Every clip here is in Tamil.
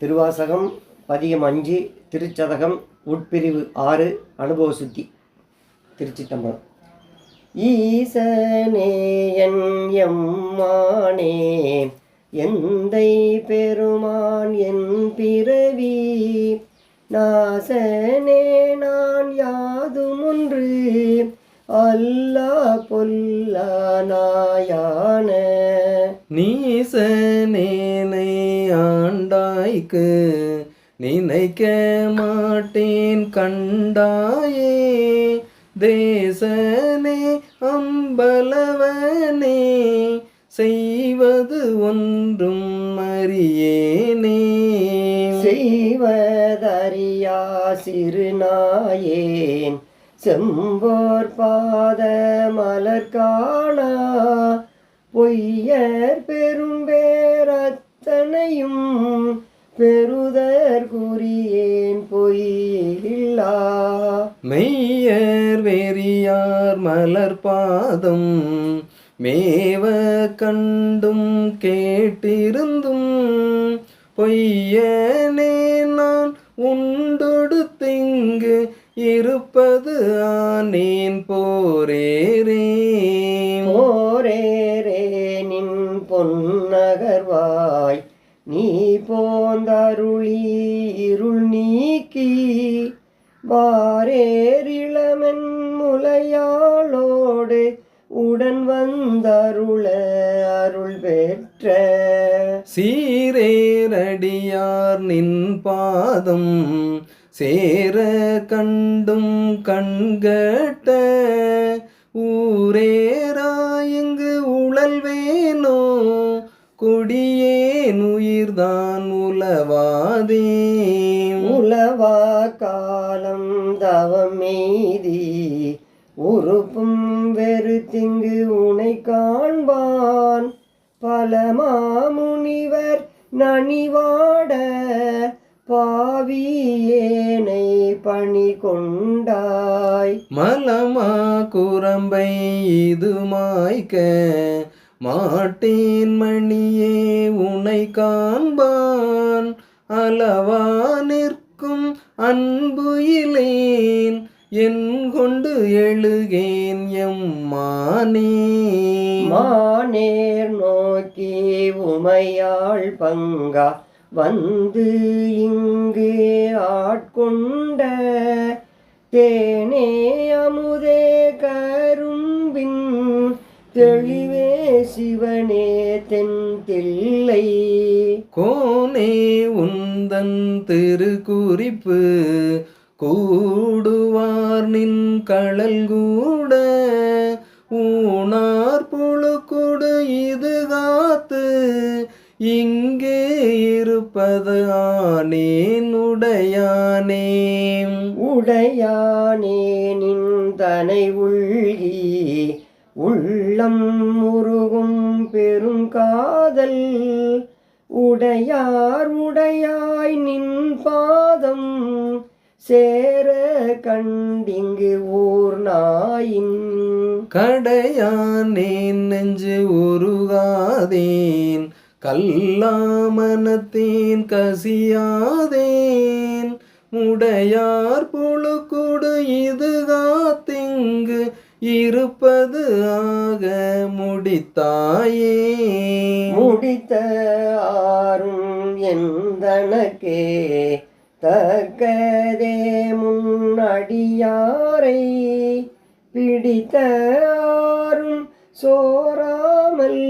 திருவாசகம் பதியம் அஞ்சு திருச்சதகம் உட்பிரிவு ஆறு அனுபவ சுத்தி திருச்சிட்டம்பரம் ஈசனே என் எம்மானே எந்தை பெருமான் என் பிறவி நாசனே நான் யாதுமொன்று அல்லா பொல்லானாயான. நாயான நிலைக்கு நினைக்க மாட்டேன் கண்டாயே. தேசனே அம்பலவனே செய்வது ஒன்றும் அறியேனே. செய்வதறியா சிறுநாயேன் செம்போர் பாத மலர்காணா. பொய்யர் பெரும்பேரத்தனையும் பெருதர் குறியேன் பொய்யில்லா. மெய்யர் வெறியார் மலர் பாதம் மேவ கண்டும் கேட்டிருந்தும் பொய்யனே நான் உண்டொடுத்திங்கு இருப்பது ஆனேன் போரேரே போரேரே நின் பொன்னகர்வாய். நீ போந்தருளி இருள் நீக்கி வாரேரிளமன் முலையாளோடு உடன் வந்தருள அருள் பெற்ற. சீரேரடியார் நின் பாதம் சேர கண்டும் கண்கட்ட ஊரேராயங்கு உழல்வே உயிர்தான் உலவாதே உலவா காலம் தவம் மீதி. உறுப்பும் வெறுத்திங்கு உனை காண்பான். பல மாமுனிவர் நனிவாட பாவியேனை பணி கொண்டாய். மலமா குரம்பை இது மாய்க்க மாட்டேன் மணியே உனை காண்பான். அளவா நிற்கும் அன்பு இலேன் என் கொண்டு எழுகேன் எம்மானே மானேர் நோக்கி உமையாள் பங்கா. வந்து இங்கு ஆட்கொண்ட. தேனே அமுதே கரும்பின் தெளிவே சிவனே தென் தில்லை. கோனே உந்தன் திருக்குறிப்பு கூடுவார் நின் கழல் கூட. ஊனார் புழுக்குடு இது காத்து இங்கே இருப்பது ஆனேன் உடையானே. உடையானே நின்றனை உள்கி உள்ளம் முருகும் பெருங்காதல் உடையார் உடையாய் நின் பாதம். சேர கண்டிங்கு ஊர் நாயின். கடையானேன் நெஞ்சு உருகாதேன். கல்லாமனத்தேன் கசியாதேன். உடையார் புழுக்குடு இது காத்திங்கு இருப்பது ஆக முடித்தாயே. முடித்த ஆறும் எந்தனக்கே? தக்கதே முன்னடியாரை பிடித்த ஆறும் சோராமல்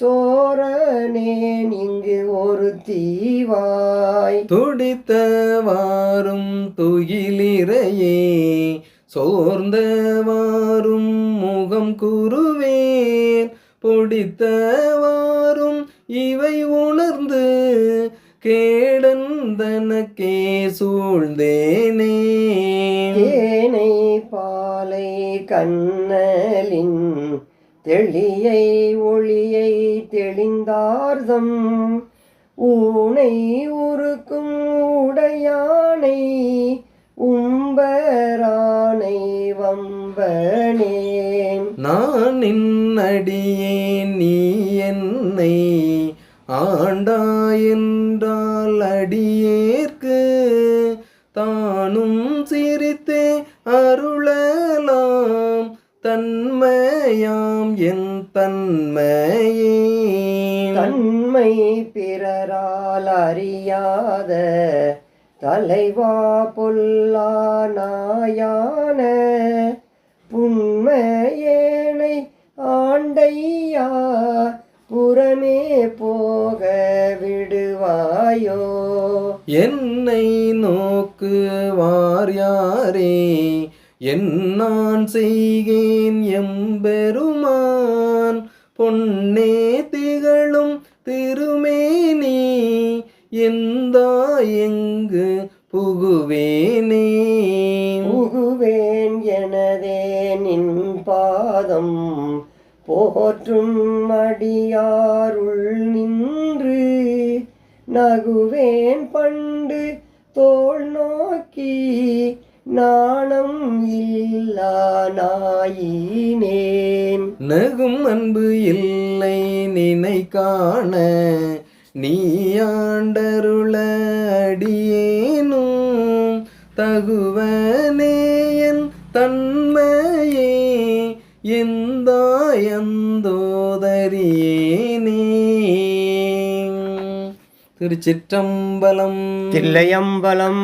சோரனேன் இங்கு ஒரு தீவாய். துடித்த வாரும் துயிலிரையே சோர்ந்தவாரும் முகம் கூறுவேன். பொடித்தவாரும் இவை உணர்ந்து கேடந்தனக்கே சூழ்ந்தேனே. ஏனை பாலை கண்ணலின் தெளியை ஒளியை தெளிந்தார்தம். ஊனை உருக்கும் உடையானை உம்பரானை வம்பனேன். நான் நின்னடியேன் நீ என்னை ஆண்டா என்றால் அடியேற்கு. தானும் சிரித்தே அருளலாம் தன்மையாம் என் தன்மையே. தன்மை பிறரால் அறியாத தலைவா பொல்லா நாயான புண்மையேனை ஆண்டையா புறமே போக விடுவாயோ? என்னை நோக்குவார் யாரே? என் நான் செய்கேன் எம்பெருமான் பொன்னே எந்தா எங்கு புகுவேனே? புகுவேன் எனதே நின் பாதம் போற்றும் அடியாருள் நின்று நகுவேன் பண்டு தோள் நோக்கி நாணம் இல்லா நாயினேன். நகும் அன்பு இல்லை நினை காண நீ ஆண்டருள அடியேனும் தகுவனே என் தன்மையே எந்தாயந்தோதரியேனே திருச்சிற்றம்பலம் தில்லையம்பலம்